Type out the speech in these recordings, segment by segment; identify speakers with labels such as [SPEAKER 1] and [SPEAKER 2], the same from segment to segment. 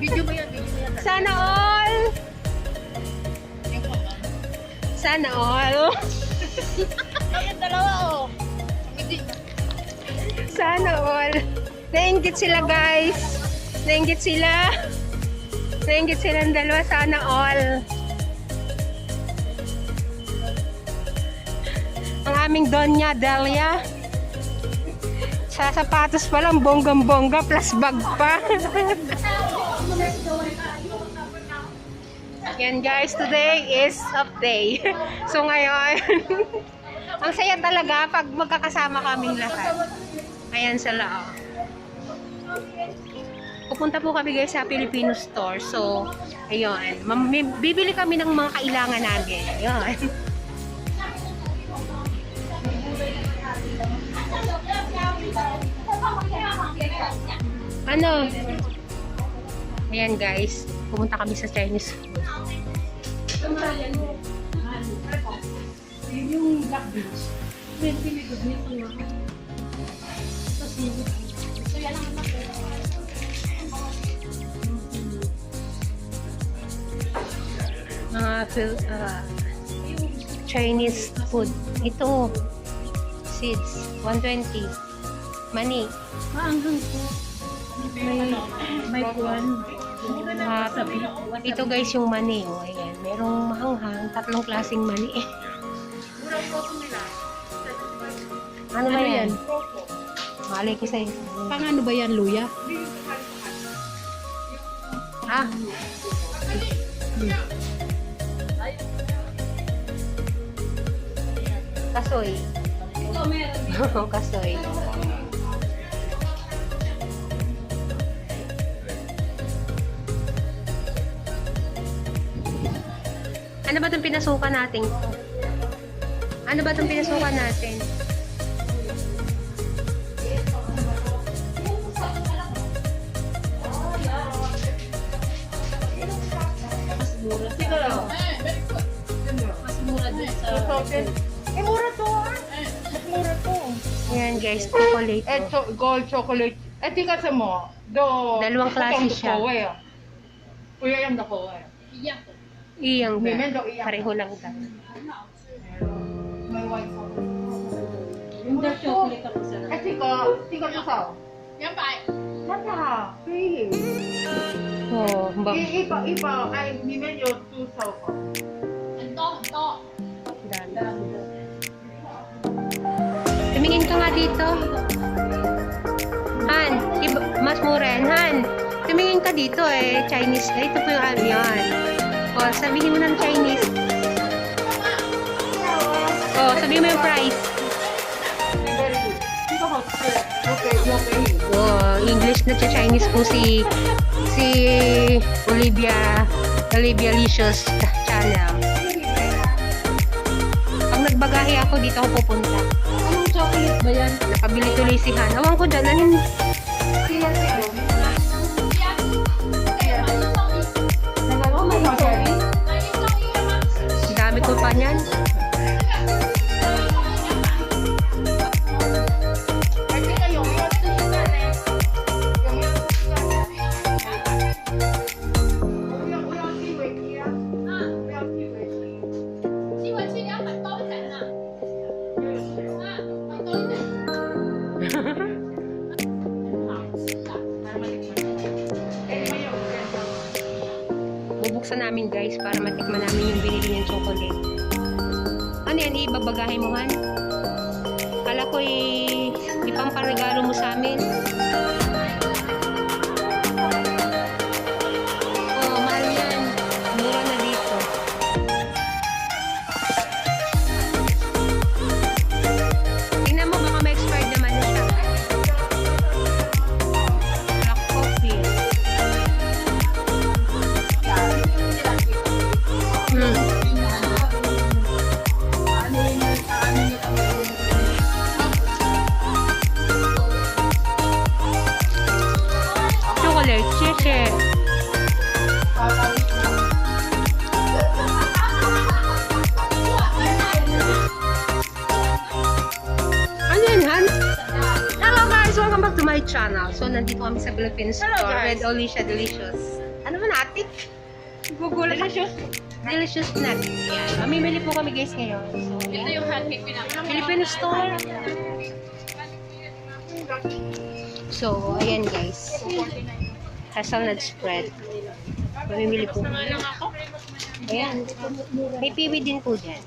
[SPEAKER 1] Video mo yan, video mo yan.
[SPEAKER 2] Sana all! Sana all!
[SPEAKER 1] Ayun, dalawa oh.
[SPEAKER 2] Sana all! Nainggit sila guys! Nainggit sila! Nainggit silang dalawa. Sana all! Ang aming Donya Delia. Sa sapatos pa lang, bonggang-bongga plus bag pa. Yan guys, today is off day. So ngayon, ang saya talaga pag magkakasama kaming lahat. Ayan sila. oh. Pupunta po kami guys sa Filipino store. So, ayun. Bibili kami ng mga kailangan namin. Ayun. Ano? Ayan guys. Pumunta kami sa Chinese food.
[SPEAKER 1] Yung black beach. So yan ang
[SPEAKER 2] mga ah, Chinese food. Ito, seeds, 120. Mani,
[SPEAKER 1] Maanghang po. May, may kuwan.
[SPEAKER 2] ah, ito guys yung mani. Oh, ayan. Merong mahanghang, tatlong klaseng mani. ano ba
[SPEAKER 1] Ano
[SPEAKER 2] yan? Malay ko sa'yo.
[SPEAKER 1] Pang ano ba yan, luya?
[SPEAKER 2] Ah, kasoy.
[SPEAKER 1] Ito meron.
[SPEAKER 2] kasoy. Ano ba itong pinasukan natin? Ano ba itong pinasukan natin?
[SPEAKER 1] Mas mura. Siguro. Mas mura din sa...
[SPEAKER 3] Eh, mura to ah. Mas mura to.
[SPEAKER 2] Ayan guys, chocolate.
[SPEAKER 3] Eh, cho- gold chocolate. Eh, di kasi mo. Do,
[SPEAKER 2] Dalawang klase siya.
[SPEAKER 3] eh. Kuya yung dako eh.
[SPEAKER 1] Iyak.
[SPEAKER 2] Iyang Women
[SPEAKER 3] daw iyang.
[SPEAKER 2] Pareho lang ka.
[SPEAKER 3] May wife
[SPEAKER 1] ako. Hindi chocolate ako sa
[SPEAKER 3] Eh, tika. Tika ko sa.
[SPEAKER 1] Yan pa. Eh.
[SPEAKER 3] Mata. Feeling.
[SPEAKER 2] Oh, ba?
[SPEAKER 3] Iba, iba. Ay, hindi medyo too sour ko.
[SPEAKER 1] Ito, ito. Dada.
[SPEAKER 2] Tumingin ka nga dito. Han, iba, mas muren. Han, tumingin ka dito eh. Chinese. Eh, ito po yung ano yan. O, sabihin mo ng Chinese. O, sabihin mo yung price.
[SPEAKER 3] Very good. Tika ko, okay, okay.
[SPEAKER 2] O, English na Chinese po si si Olivia Olivia Licious channel. Pag nagbagahe ako, dito ako pupunta.
[SPEAKER 1] Anong chocolate ba yan?
[SPEAKER 2] Nakabili tuloy si Han. Awang ko dyan, ano yun?
[SPEAKER 3] Nagano
[SPEAKER 2] everyone. Channel. So, nandito kami sa Philippine
[SPEAKER 3] Hello,
[SPEAKER 2] Store.
[SPEAKER 3] guys.
[SPEAKER 2] Red Alicia Delicious. Ano man natin? Google. Delicious. Delicious nut. Yan. Mamimili po kami guys ngayon. So,
[SPEAKER 1] Ito yung handcake pinaka.
[SPEAKER 2] Philippine Store. So, ayan guys. Hazelnut spread. Mamimili po. Ayan. May piwi din po dyan.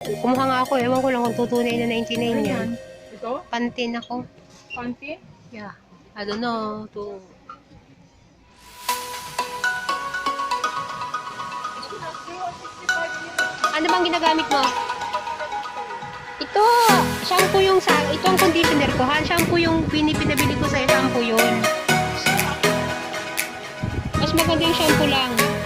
[SPEAKER 2] Kumuha nga ako. Ewan ko lang kung tutunay na 99 yan.
[SPEAKER 3] Ito?
[SPEAKER 2] Pantin ako.
[SPEAKER 3] Panty?
[SPEAKER 2] Yeah. I don't know. To... Ano bang ginagamit mo? Ito, shampoo yung sa, ito ang conditioner ko. Han, shampoo yung pinipinabili ko sa shampoo yun. Mas maganda yung shampoo lang.